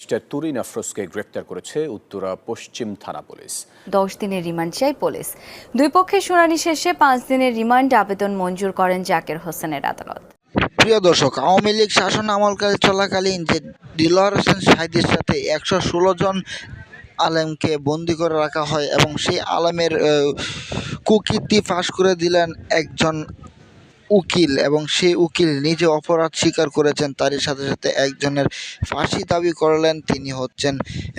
Barrister Turin আফরোজকে গ্রেপ্তার করেছে উত্তরা পশ্চিম থানা পুলিশ। দশ দিনের রিমান্ড চাই পুলিশ। দুই পক্ষের শুনানি শেষে পাঁচ দিনের রিমান্ড আবেদন মঞ্জুর করেন জাকের হোসেনের আদালত। প্রিয় দর্শক আওয়ামী লীগ শাসন আমলকালে চলাকালীন যে দিলওয়ার হোসেন সাহিদের সাথে একশো ষোলো জন আলেমকে বন্দি করে রাখা হয় এবং সেই আলেমের কুকীর্তি ফাঁস করে দিলেন একজন উকিল এবং সেই উকিল নিজে অপরাধ স্বীকার করেছেন। তারই সাথে সাথে একজনের ফাঁসি দাবি করলেন। তিনি হচ্ছেন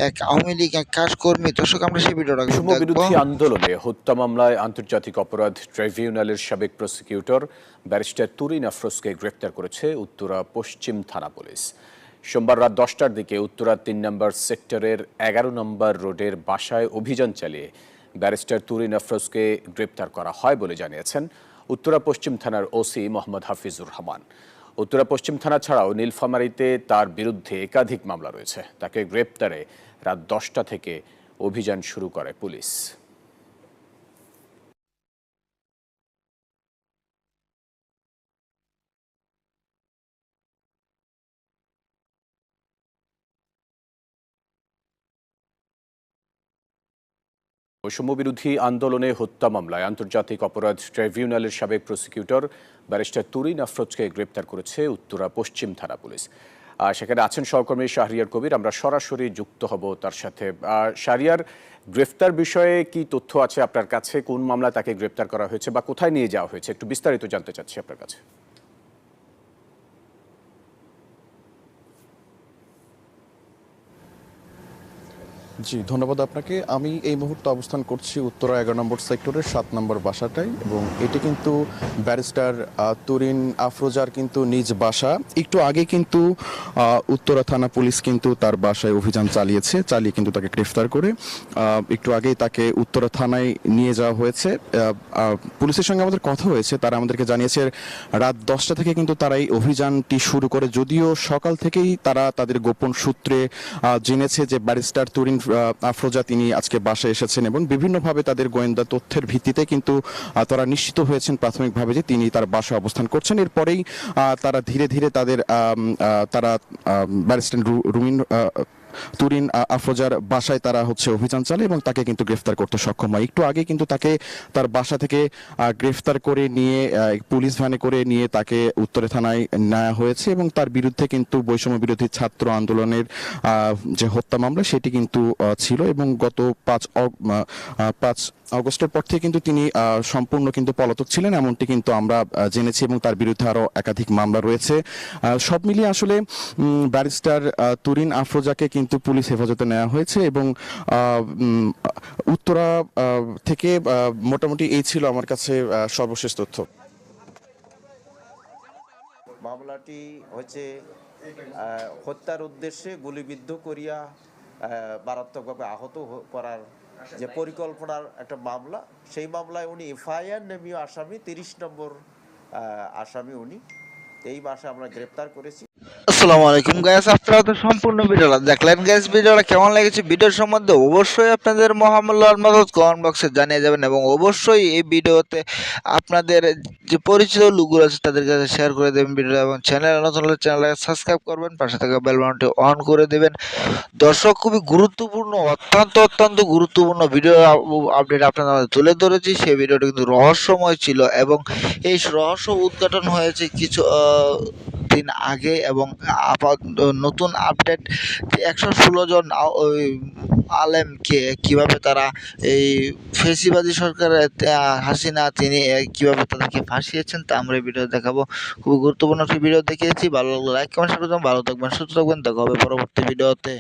এক আওয়ামী লীগ এক কাজকর্মী। দর্শক আমরা সেই ভিডিওটা বিরোধী আন্দোলনে হত্যা মামলায় আন্তর্জাতিক অপরাধ ট্রাইব্যুনালের সাবেক প্রসিকিউটর ব্যারিস্টার তুরিন আফরোজকে গ্রেপ্তার করেছে উত্তরা পশ্চিম থানা পুলিশ। সোমবার রাত দশটার দিকে উত্তরা তিন নম্বর সেক্টরের এগারো নম্বর রোডের বাসায় অভিযান চালিয়ে ব্যারিস্টার তুরিন আফরোজকে গ্রেপ্তার করা হয় বলে জানিয়েছেন উত্তরা পশ্চিম থানার ওসি মোহাম্মদ হাফিজুর রহমান। উত্তরা পশ্চিম থানা ছাড়াও নীলফামারিতে তার বিরুদ্ধে একাধিক মামলা রয়েছে। তাকে গ্রেপ্তারে রাত দশটা থেকে অভিযান শুরু করে পুলিশ। বৈষম্য বিরোধী আন্দোলনে হত্যা মামলায় আন্তর্জাতিক অপরাধ ট্রাইব্যুনালের সাবেক প্রসিকিউটর ব্যারিস্টার তুরিন আফরোজকে গ্রেপ্তার করেছে উত্তরা পশ্চিম থানা পুলিশ। আর সেখানে আছেন সহকর্মী শাহরিয়ার কবির। আমরা সরাসরি যুক্ত হব তার সাথে। শাহরিয়ার, গ্রেফতার বিষয়ে কি তথ্য আছে আপনার কাছে? কোন মামলা তাকে গ্রেপ্তার করা হয়েছে বা কোথায় নিয়ে যাওয়া হয়েছে? একটু বিস্তারিত জানতে চাচ্ছি আপনার কাছে। জি, ধন্যবাদ আপনাকে। আমি এই মুহূর্তে অবস্থান করছি উত্তরা এগারো নম্বর সেক্টরের সাত নম্বর বাসাটাই এবং এটি কিন্তু ব্যারিস্টার তুরিন আফরোজার কিন্তু নিজ বাসা। একটু আগে কিন্তু উত্তরা থানা পুলিশ কিন্তু তার বাসায় অভিযান চালিয়েছে, চালিয়ে কিন্তু তাকে গ্রেফতার করে। একটু আগেই তাকে উত্তরা থানায় নিয়ে যাওয়া হয়েছে। পুলিশের সঙ্গে আমাদের কথা হয়েছে, তারা আমাদেরকে জানিয়েছে রাত দশটা থেকে কিন্তু তারা এই অভিযানটি শুরু করে, যদিও সকাল থেকেই তারা তাদের গোপন সূত্রে জেনেছে যে ব্যারিস্টার তুরিন আফরোজা তিনি আজকে বাসায় এসেছেন এবং বিভিন্নভাবে তাদের গোয়েন্দা তথ্যের ভিত্তিতে কিন্তু তারা নিশ্চিত হয়েছেন প্রাথমিকভাবে যে তিনি তার বাসায় অবস্থান করছেন। এরপরেই তারা ধীরে ধীরে তাদের তারা ব্যারিস্টার রুমিন তুরিন আফরোজার বাসায় তারা হচ্ছে অভিযান চালে এবং তাকে কিন্তু গ্রেফতার করতে সক্ষম হয়। একটু আগে কিন্তু তাকে তার বাসা থেকে গ্রেফতার করে নিয়ে পুলিশ ভ্যানে করে নিয়ে তাকে উত্তরে থানায় নেওয়া হয়েছে এবং তার বিরুদ্ধে কিন্তু বৈষম্য বিরোধী ছাত্র আন্দোলনের যে হত্যা মামলা সেটি কিন্তু ছিল এবং গত পাঁচ পাঁচ আগস্টের পর থেকে কিন্তু তিনি সম্পূর্ণ কিন্তু পলাতক ছিলেন, এমনটি কিন্তু আমরা জেনেছি এবং তার বিরুদ্ধে আরও একাধিক মামলা রয়েছে। সব মিলিয়ে আসলে ব্যারিস্টার তুরিন আফরোজাকে কিন্তু পুলিশ হেফাজতে নেওয়া হয়েছে এবং উত্তরা থেকে মোটামুটি এই ছিল আমার কাছে সর্বশেষ তথ্য। মামলাটি হচ্ছে হত্যার উদ্দেশ্যে গুলিবিদ্ধ করিয়া মারাত্মকভাবে আহত করার যে পরিকল্পনার একটা মামলা, সেই মামলায় উনি এফআইআর নেমীয় আসামি, তিরিশ নম্বর আসামি উনি। এই মাসে আমরা গ্রেপ্তার করেছি। আসসালামু আলাইকুম গাইস আপনারা তো সম্পূর্ণ ভিডিওটা দেখলেন গাইস ভিডিওটা কেমন লেগেছে? ভিডিওর সম্বন্ধে অবশ্যই আপনাদের মহামূল্যার মদত কমেন্ট বক্সে জানিয়ে যাবেন এবং অবশ্যই এই ভিডিওতে আপনাদের যে পরিচিত লোকগুলো আছে, তাদের কাছে শেয়ার করে দেবেন ভিডিওটা এবং চ্যানেল নতুন হলে চ্যানেলটাকে সাবস্ক্রাইব করবেন, পাশে থাকা বেল অন করে দেবেন। দর্শক, খুবই গুরুত্বপূর্ণ, অত্যন্ত অত্যন্ত গুরুত্বপূর্ণ ভিডিও আপডেট আপনাদের মাঝে তুলে ধরেছি। সেই ভিডিওটা কিন্তু রহস্যময় ছিল এবং এই রহস্য উদ্ঘাটন হয়েছে কিছু দিন আগে এবং আপাত নতুন আপডেট একশো ষোলো জন আলেমকে কীভাবে তারা এই ফেসিবাদী সরকারের হাসিনা তিনি কীভাবে তাদেরকে ফাঁসিয়েছেন তা আমরা এই ভিডিও দেখাবো। খুবই গুরুত্বপূর্ণ একটি ভিডিও দেখিয়েছি। ভালো লাগলে লাইক কমেন্ট ভালো থাকবেন, সুস্থ থাকবেন। দেখা হবে পরবর্তী ভিডিওতে